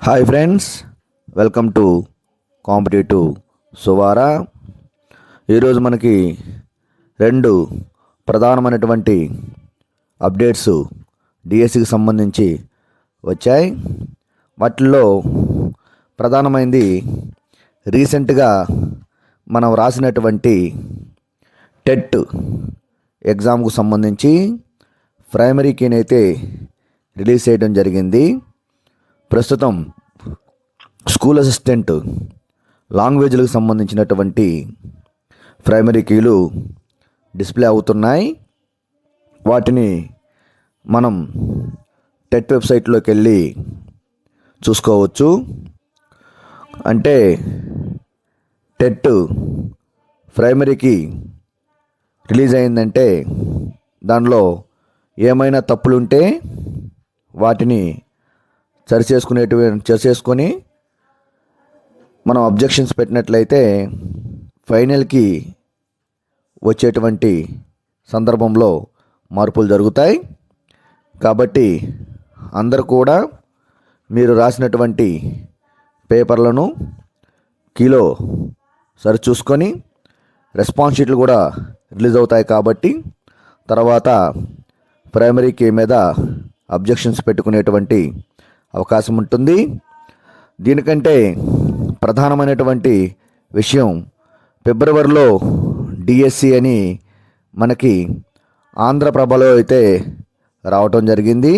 Hi friends welcome to competitive సువారా ఈరోజు మనకి రెండు ప్రధానమైనటువంటి అప్డేట్స్ డిఎస్సికి సంబంధించి వచ్చాయి. వాటిల్లో ప్రధానమైనది రీసెంట్గా మనం రాసినటువంటి టెట్ ఎగ్జామ్కు సంబంధించి ప్రైమరీకినైతే రిలీజ్ చేయడం జరిగింది. ప్రస్తుతం స్కూల్ అసిస్టెంట్ లాంగ్వేజ్లకు సంబంధించినటువంటి ప్రైమరీ కీలు డిస్ప్లే అవుతున్నాయి. వాటిని మనం టెట్ వెబ్సైట్లోకి వెళ్ళి చూసుకోవచ్చు. అంటే టెట్ ప్రైమరీకి రిలీజ్ అయిందంటే దానిలో ఏమైనా తప్పులుంటే వాటిని సరి చేసుకునేటువంటి చేసేసుకొని మనం అబ్జెక్షన్స్ పెట్టినట్లయితే ఫైనల్కి వచ్చేటువంటి సందర్భంలో మార్పులు జరుగుతాయి. కాబట్టి అందరూ కూడా మీరు రాసినటువంటి పేపర్లను కీలో సరిచూసుకొని రెస్పాన్స్ షీట్లు కూడా రిలీజ్ అవుతాయి కాబట్టి తర్వాత ప్రైమరీ కీ మీద అబ్జెక్షన్స్ పెట్టుకునేటువంటి అవకాశం ఉంటుంది. దీనికంటే ప్రధానమైనటువంటి విషయం ఫిబ్రవరిలో డిఎస్సి అని మనకి ఆంధ్రప్రభలో అయితే రావటం జరిగింది.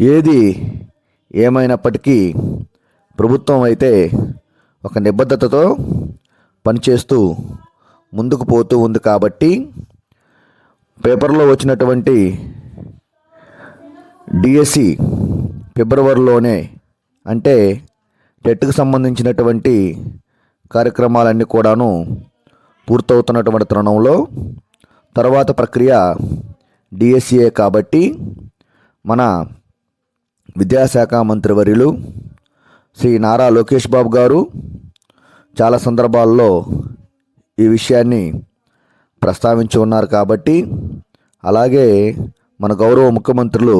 ఏది ఏమైనప్పటికీ ప్రభుత్వం అయితే ఒక నిబద్ధతతో పనిచేస్తూ ముందుకు పోతూ ఉంది కాబట్టి పేపర్లో వచ్చినటువంటి డిఎస్సి ఫిబ్రవరిలోనే అంటే టెట్కి సంబంధించినటువంటి కార్యక్రమాలన్నీ కూడాను పూర్తవుతున్నటువంటి తరుణంలో తర్వాత ప్రక్రియ డిఎస్సిఏ కాబట్టి మన విద్యాశాఖ మంత్రివర్యులు శ్రీ నారా లోకేష్ బాబు గారు చాలా సందర్భాల్లో ఈ విషయాన్ని ప్రస్తావించి ఉన్నారు కాబట్టి అలాగే మన గౌరవ ముఖ్యమంత్రులు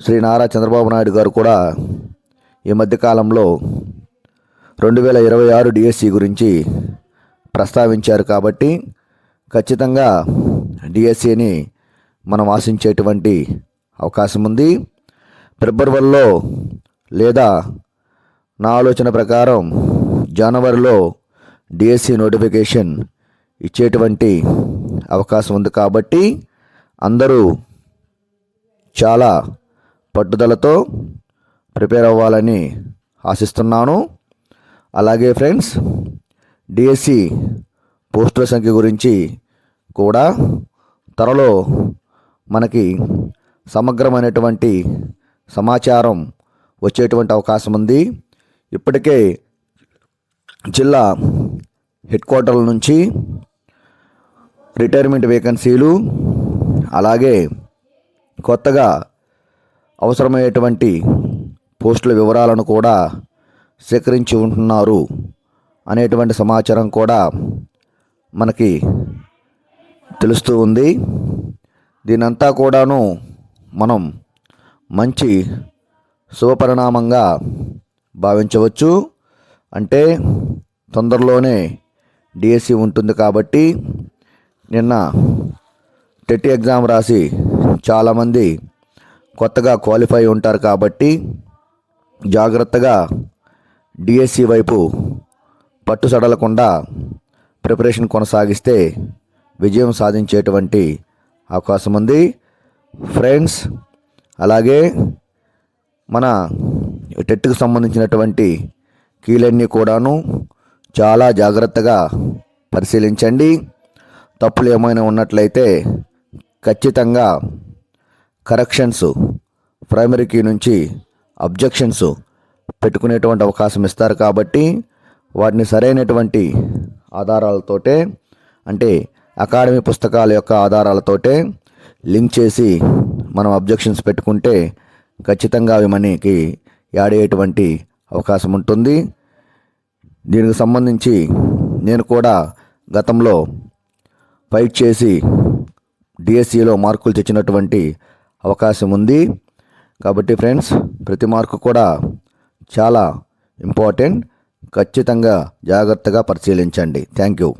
శ్రీ నారా చంద్రబాబు నాయుడు గారు కూడా ఈ మధ్యకాలంలో రెండు వేల ఇరవై ఆరు డిఎస్సి గురించి ప్రస్తావించారు కాబట్టి ఖచ్చితంగా డిఎస్సిని మనం ఆశించేటువంటి అవకాశం ఉంది. ఫిబ్రవరిలో లేదా నా ఆలోచన ప్రకారం జనవరిలో డిఎస్సి నోటిఫికేషన్ ఇచ్చేటువంటి అవకాశం ఉంది కాబట్టి అందరూ చాలా పట్టుదలతో ప్రిపేర్ అవ్వాలని ఆశిస్తున్నాను. అలాగే ఫ్రెండ్స్ డిఎస్సి పోస్టుల సంఖ్య గురించి కూడా త్వరలో మనకి సమగ్రమైనటువంటి సమాచారం వచ్చేటువంటి అవకాశం ఉంది. ఇప్పటికే జిల్లా హెడ్ క్వార్టర్ల నుంచి రిటైర్మెంట్ వేకెన్సీలు అలాగే కొత్తగా అవసరమయ్యేటువంటి పోస్టుల వివరాలను కూడా సేకరించి ఉంటున్నారు అనేటువంటి సమాచారం కూడా మనకి తెలుస్తూ ఉంది. దీనంతా కూడాను మనం మంచి శుభపరిణామంగా భావించవచ్చు. అంటే తొందరలోనే డిఎస్సి ఉంటుంది కాబట్టి నిన్న టెట్ ఎగ్జామ్ రాసి చాలామంది కొత్తగా క్వాలిఫై ఉంటారు కాబట్టి జాగ్రత్తగా డిఎస్సి వైపు పట్టు సడలకుండా ప్రిపరేషన్ కొనసాగిస్తే విజయం సాధించేటువంటి అవకాశం ఉంది. ఫ్రెండ్స్ అలాగే మన టెట్కి సంబంధించినటువంటి కీలన్నీ కూడాను చాలా జాగ్రత్తగా పరిశీలించండి. తప్పులు ఏమైనా ఉన్నట్లయితే ఖచ్చితంగా కరెక్షన్స్ ప్రైమరీ కీ నుంచి అబ్జెక్షన్స్ పెట్టుకునేటువంటి అవకాశం ఇస్తారు కాబట్టి వాటిని సరైనటువంటి ఆధారాలతోటే అంటే అకాడమీ పుస్తకాల యొక్క ఆధారాలతోటే లింక్ చేసి మనం అబ్జెక్షన్స్ పెట్టుకుంటే ఖచ్చితంగా అవి మనకి యాడ్ అయ్యేటువంటి అవకాశం ఉంటుంది. దీనికి సంబంధించి నేను కూడా గతంలో ఫైట్ చేసి డిఎస్సిలో మార్కులు తెచ్చినటువంటి అవకాశం ఉంది. కాబట్టి ఫ్రెండ్స్ ప్రతి మార్కు కూడా చాలా ఇంపార్టెంట్. ఖచ్చితంగా జాగ్రత్తగా పరిశీలించండి. Thank you.